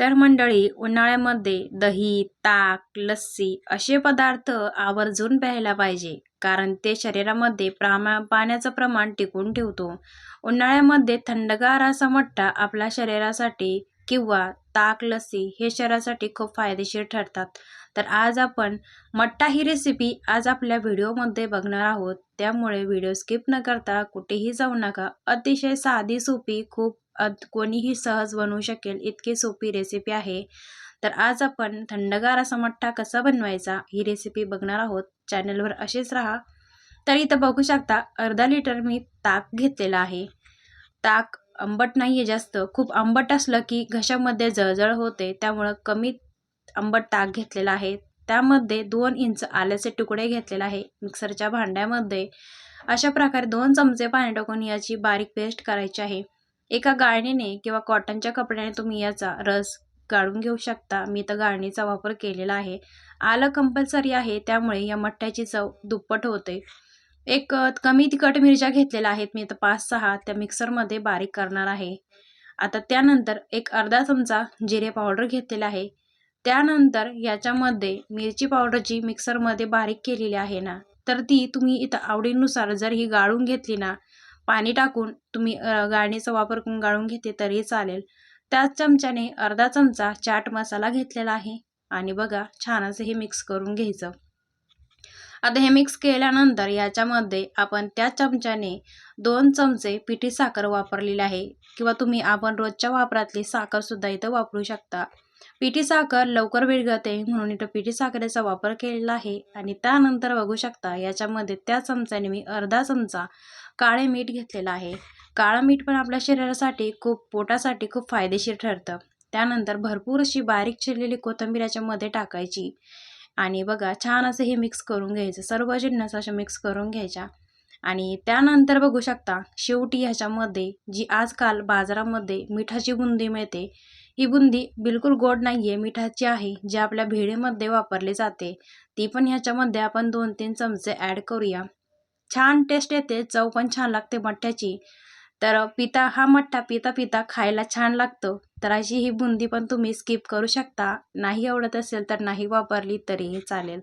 तर मंडळी उन्हाळ्यामध्ये दही ताक लस्सी असे पदार्थ आवर्जून प्यायला पाहिजे कारण ते शरीरामध्ये प्रामा पाण्याचं प्रमाण टिकून ठेवतो. उन्हाळ्यामध्ये थंडगार असा मठ्ठा आपल्या शरीरासाठी किंवा ताक लस्सी हे शरीरासाठी खूप फायदेशीर ठरतात. तर आज आपण मठ्ठा ही रेसिपी आज आपल्या व्हिडिओमध्ये बघणार आहोत. त्यामुळे व्हिडिओ स्किप न करता कुठेही जाऊ नका. अतिशय साधी सोपी खूप कोणीही सहज बनवू शकेल इतकी सोपी रेसिपी आहे. तर आज आपण थंडगार असा मठ्ठा कसा बनवायचा ही रेसिपी बघणार आहोत. चॅनलवर असेच राहा. तर इथं बघू शकता अर्धा लिटर मी ताक घेतलेला आहे. ताक आंबट नाही आहे जास्त. खूप आंबट असलं की घशामध्ये जळजळ होते त्यामुळं कमी आंबट ताक घेतलेला आहे. त्यामध्ये दोन इंच आल्याचे तुकडे घेतलेले आहे मिक्सरच्या भांड्यामध्ये. अशा प्रकारे दोन चमचे पाणी टाकून याची बारीक पेस्ट करायची आहे. एका गाळणीने किंवा कॉटनच्या कपड्याने तुम्ही याचा रस गाळून घेऊ शकता. मी तर गाळणीचा वापर केलेला आहे. आलं कंपल्सरी आहे त्यामुळे या मठ्ठ्याची चव दुप्पट होते. एक कमी तिखट मिरच्या घेतलेल्या आहेत. मी तर पाच सहा त्या मिक्सरमध्ये बारीक करणार आहे. आता त्यानंतर एक अर्धा चमचा जिरे पावडर घेतलेला आहे. त्यानंतर याच्यामध्ये मिरची पावडर जी मिक्सरमध्ये बारीक केलेली आहे ना तर ती तुम्ही इथं आवडीनुसार जर ही गाळून घेतली ना पाणी टाकून तुम्ही गाळणीचा वापर करून गाळून घेते तरी चालेल. त्याच चमच्याने अर्धा चमचा चाट मसाला घेतलेला आहे आणि बघा छान असं हे मिक्स करून घ्यायचं. आता हे मिक्स केल्यानंतर याच्यामध्ये आपण त्या चमच्याने दोन चमचे पिठी साखर वापरलेली आहे किंवा तुम्ही आपण रोजच्या वापरातली साखरसुद्धा इथं वापरू शकता. पिठी साखर लवकर विरघळते म्हणून इथं पिठी साखरेचा वापर केलेला आहे. आणि त्यानंतर बघू शकता याच्यामध्ये त्या चमच्याने मी अर्धा चमचा काळे मीठ घेतलेलं आहे. काळं मीठ पण आपल्या शरीरासाठी खूप पोटासाठी खूप फायदेशीर ठरतं. त्यानंतर भरपूर अशी बारीक चिरलेली कोथिंबीर याच्यामध्ये टाकायची. आणि बघा छान असं हे मिक्स करून घ्यायचं. सर्व जिन्नस अशा मिक्स करून घ्यायच्या. आणि त्यानंतर बघू शकता शेवटी ह्याच्यामध्ये जी आजकाल बाजारामध्ये मिठाची बुंदी मिळते ही बुंदी बिलकुल गोड नाही आहे मिठाची आहे जी आपल्या भेळीमध्ये वापरली जाते. ती पण ह्याच्यामध्ये आपण दोन तीन चमचे ॲड करूया. छान टेस्ट येते चव पण छान लागते मठ्ठ्याची. तर पिता हा मठ्ठा पिता पिता खायला छान लागतो. तर अशी ही बुंदी पण तुम्ही स्किप करू शकता. नाही आवडत असेल तर नाही वापरली तरीही चालेल.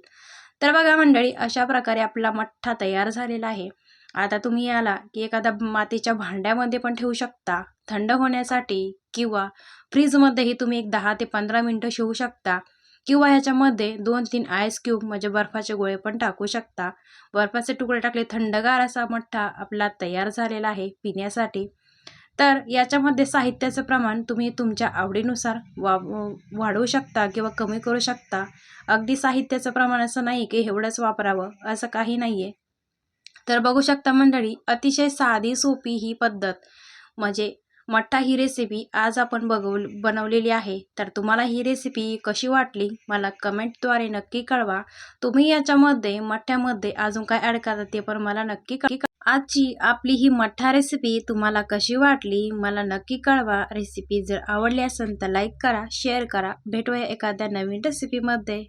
तर बघा मंडळी अशा प्रकारे आपला मठ्ठा तयार झालेला आहे. आता तुम्ही याला की एखाद्या मातीच्या भांड्यामध्ये पण ठेवू शकता. थंड होण्यासाठी किंवा फ्रीजमध्येही तुम्ही एक दहा ते पंधरा मिनटं शिवू शकता. किंवा ह्याच्यामध्ये दोन तीन आईस क्यूब म्हणजे बर्फाचे गोळे पण टाकू शकता. बर्फाचे तुकडे टाकले थंडगार असा मठ्ठा आपला तयार झालेला आहे पिण्यासाठी. तर याच्यामध्ये साहित्याचं प्रमाण तुम्ही तुमच्या आवडीनुसार वा वाढवू शकता किंवा कमी करू शकता. अगदी साहित्याचं प्रमाण असं नाही की एवढंच वापरावं असं काही नाही आहे तर बघू शकता मंडळी अतिशय साधी सोपी ही पद्धत. म्हणजे मठ्ठा ही रेसिपी आज आपण बघव बनवलेली आहे. तर तुम्हाला ही रेसिपी कशी वाटली मला कमेंटद्वारे नक्की कळवा. तुम्ही याच्यामध्ये मठ्ठ्यामध्ये अजून काय ॲड करता ते पण मला नक्की आजची आपली ही मठ्ठा रेसिपी तुम्हाला कशी वाटली मला नक्की कळवा. रेसिपी जर आवडली असेल तर लाईक करा शेअर करा. भेटूया एखाद्या नवीन रेसिपीमध्ये